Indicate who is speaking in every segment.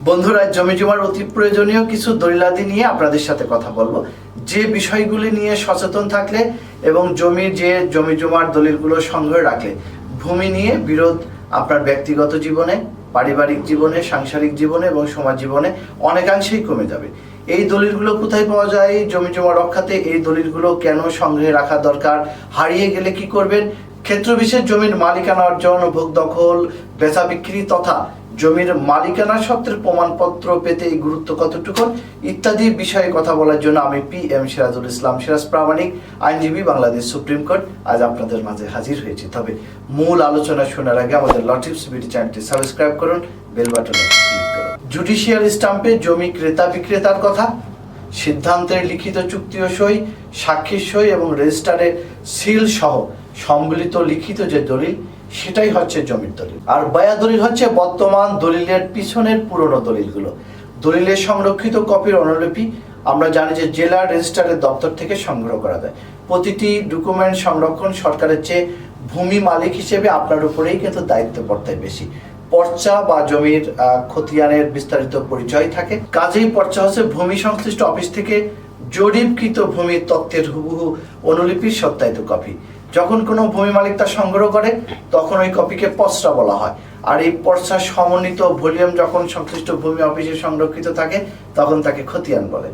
Speaker 1: বন্ধুরা, জমি জমার অতি প্রয়োজনীয় কিছু দলিলাদি নিয়ে আপনাদের সাথে কথা বলব। যে বিষয়গুলি নিয়ে সচেতন থাকলে এবং জমির যে জমি জমার দলিলগুলো সংগ্রহে রাখলে, ভূমি নিয়ে বিরোধ আপনার ব্যক্তিগত জীবনে, পারিবারিক জীবনে, সাংসারিক জীবনে এবং সমাজ জীবনে অনেকাংশেই কমে যাবে। এই দলিলগুলো কোথায় পাওয়া যায়? জমি জমা রক্ষাতে এই দলিলগুলো কেন সংগ্রহে রাখা দরকার? হারিয়ে গেলে কি করবেন? ক্ষেত্রবিশেষ জমির মালিকানা অর্জন, ভোগ দখল, বেচা বিক্রি তথা জমির মালিকানা সত্ত্বের প্রমাণপত্র পেতে এই গুরুত্ব কতটুকু ইত্যাদি বিষয়ে কথা বলার জন্য আমি পি এম সিরাজুল ইসলাম সিরাজ প্রামাণিক, আইনজীবী, বাংলাদেশ সুপ্রিম কোর্ট। আজ আপনাদের মাঝে হাজির হয়েছি। তবে মূল আলোচনা শোনার আগে আমাদের লটিপস বিডি চ্যানেলটি সাবস্ক্রাইব করুন, বেল বাটনে ক্লিক করুন। জুডিশিয়াল স্টাম্পে জমি ক্রেতা বিক্রেতার কথা সিদ্ধান্তের লিখিত চুক্তি ও সই, সাক্ষীর সই এবং রেজিস্টারে সিল সহ সম্মিলিত লিখিত যে দলিল সেটাই হচ্ছে জমির দলিল। আর বায়া দলিল হচ্ছে বর্তমান দলিলের পিছনের পুরনো দলিলগুলো। দলিলের সংরক্ষিত কপির অনুলিপি আমরা জানি যে জেলা রেজিস্ট্রারের দপ্তর থেকে সংগ্রহ করা যায়। প্রতিটি ডকুমেন্ট সংরক্ষণ সরকারের চেয়ে ভূমি মালিক হিসেবে আপনার উপরেই কিন্তু দায়িত্ব পড়তে বেশি। পর্চা বা জমির খতিয়ানের বিস্তারিত পরিচয় থাকে। কাজেই পর্চা হচ্ছে ভূমি সংশ্লিষ্ট অফিস থেকে জরিপকৃত ভূমির তথ্যের হুবহু অনুলিপির সত্যায়িত কপি। যখন কোনো ভূমি মালিক তা সংগ্রহ করে, তখন ওই কপিকে পর্চা বলা হয়। আর এই পর্চা সমন্বিত ভলিউম যখন সংশ্লিষ্ট ভূমি অফিসে সংরক্ষিত থাকে, তখন তাকে খতিয়ান বলে।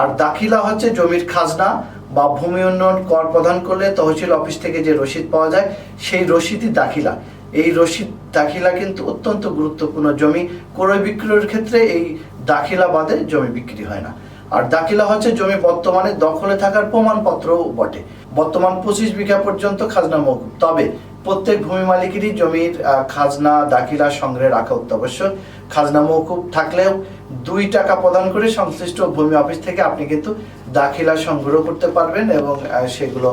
Speaker 1: আর দাখিলা হচ্ছে জমির খাজনা বা ভূমি উন্নয়ন কর প্রদান করলে তহসিল অফিস থেকে যে রসিদ পাওয়া যায়, সেই রসিদই দাখিলা। এই রসিদ দাখিলা কিন্তু অত্যন্ত গুরুত্বপূর্ণ জমি। ক্রয় বিক্রয়ের ক্ষেত্রে এই দাখিলা বাদে জমি বিক্রি হয় না। আর দাখিলা হচ্ছে জমি বর্তমানে দখলে থাকার প্রমাণপত্রও বটে। বর্তমান পঁচিশ বিঘা পর্যন্ত খাজনা মৌকুব তবে প্রত্যেক ভূমি মালিকেরই জমির খাজনা, দাখিলা সংগ্রহে রাখা অত্যাবশ্যক। খাজনা মৌকুব থাকলেও দুই টাকা প্রদান করে সংশ্লিষ্ট ভূমি অফিস থেকে আপনি কিন্তু দাখিলা সংগ্রহ করতে পারবেন এবং সেগুলো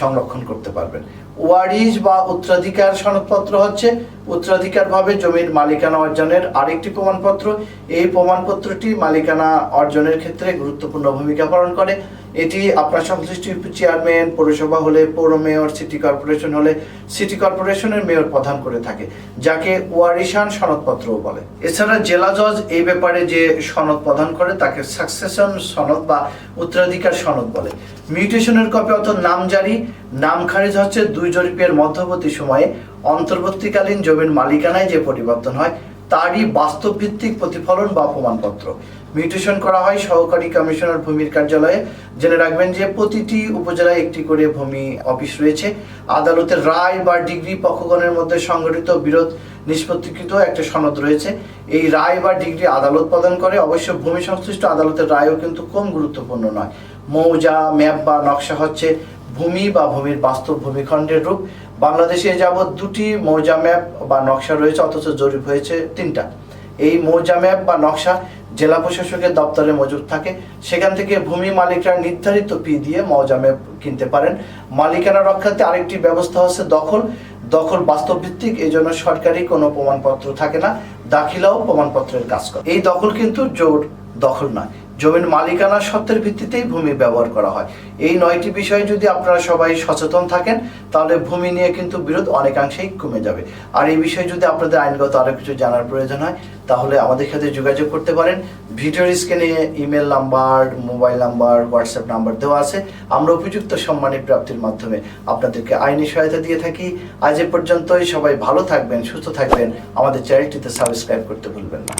Speaker 1: সংরক্ষণ করতে পারবেন। ওয়ারিশ বা উত্তরাধিকার সনদপত্র হচ্ছে উত্তরাধিকার ভাবে জমির মালিকানা অর্জনের আরেকটি প্রমাণপত্র। এই প্রমাণপত্রটি মালিকানা অর্জনের ক্ষেত্রে গুরুত্বপূর্ণ ভূমিকা পালন করে। এটি আপনার সংশ্লিষ্ট চেয়ারম্যান, পৌরসভা হলে পৌর মেয়র, সিটি কর্পোরেশন হলে সিটি কর্পোরেশনের মেয়র প্রদান করে থাকে, যাকে ওয়ারিশান সনদপত্র বলে। এছাড়া জেলা জজ এই ব্যাপারে যে সনদ প্রদান করে, তাকে সাকসেশন সনদ বা উত্তরাধিকার সনদ বলে। মিউটেশনের কপি অর্থাৎ নামজারি নাম খারিজ হচ্ছে দুই জরিপের মধ্যবর্তী সময়ে। অন্তর্বর্তীকালীন জমির মালিকানায় যে পরিবর্তন হয় তারই বাস্তবভিত্তিক প্রতিফলন বা প্রমাণপত্র। মিউটেশন করা হয় সহকারী কমিশনার ভূমির কার্যালয়ে। জেনে রাখবেন যে প্রতিটি উপজেলায় একটি করে ভূমি অফিস রয়েছে। আদালতের রায় বা ডিগ্রি পক্ষগণের মধ্যে সংগঠিত বিরোধ নিষ্পত্তিকৃত একটা সনদ রয়েছে। এই রায় বা ডিগ্রি আদালত প্রদান করে। অবশ্য ভূমি সংশ্লিষ্ট আদালতের রায়ও কিন্তু কম গুরুত্বপূর্ণ নয়। মৌজা, ম্যাপ বা নকশা হচ্ছে ভূমি বা ভূমির বাস্তব ভূমিখণ্ডের রূপ। বাংলাদেশে যাবৎ দুটি মৌজা ম্যাপ বা নকশা রয়েছে, অথচ জরিপ হয়েছে তিনটা। এই মৌজা ম্যাপ বা নকশা জেলা প্রশাসকের দপ্তরে মজুদ থাকে। সেখান থেকে ভূমি মালিকরা নির্ধারিত পি দিয়ে মৌজা ম্যাপ কিনতে পারেন। মালিকানা রক্ষাতে আরেকটি ব্যবস্থা হচ্ছে দখল। দখল বাস্তব ভিত্তিক এই জন্য সরকারি কোনো প্রমাণপত্র থাকে না। দাখিলাও প্রমাণপত্রের কাজ করে। এই দখল কিন্তু জোর দখল নয়। জমির মালিকানা সত্ত্বের ভিত্তিতেই ভূমি ব্যবহার করা হয়। এই নয়টি বিষয়ে যদি আপনারা সবাই সচেতন থাকেন, তাহলে ভূমি নিয়ে কিন্তু বিরোধ অনেকাংশেই কমে যাবে। আর এই বিষয়ে যদি আপনাদের আইনগত আরও কিছু জানার প্রয়োজন হয়, তাহলে আমাদের সাথে যোগাযোগ করতে পারেন। ভিডিওর স্ক্রিনে email number, mobile number, WhatsApp number দেওয়া আছে। আমরা উপযুক্ত সম্মানী প্রাপ্তির মাধ্যমে আপনাদেরকে আইনি সহায়তা দিয়ে থাকি। আজ এ পর্যন্তই। সবাই ভালো থাকবেন, সুস্থ থাকবেন। আমাদের চ্যানেলটিতে সাবস্ক্রাইব করতে ভুলবেন না।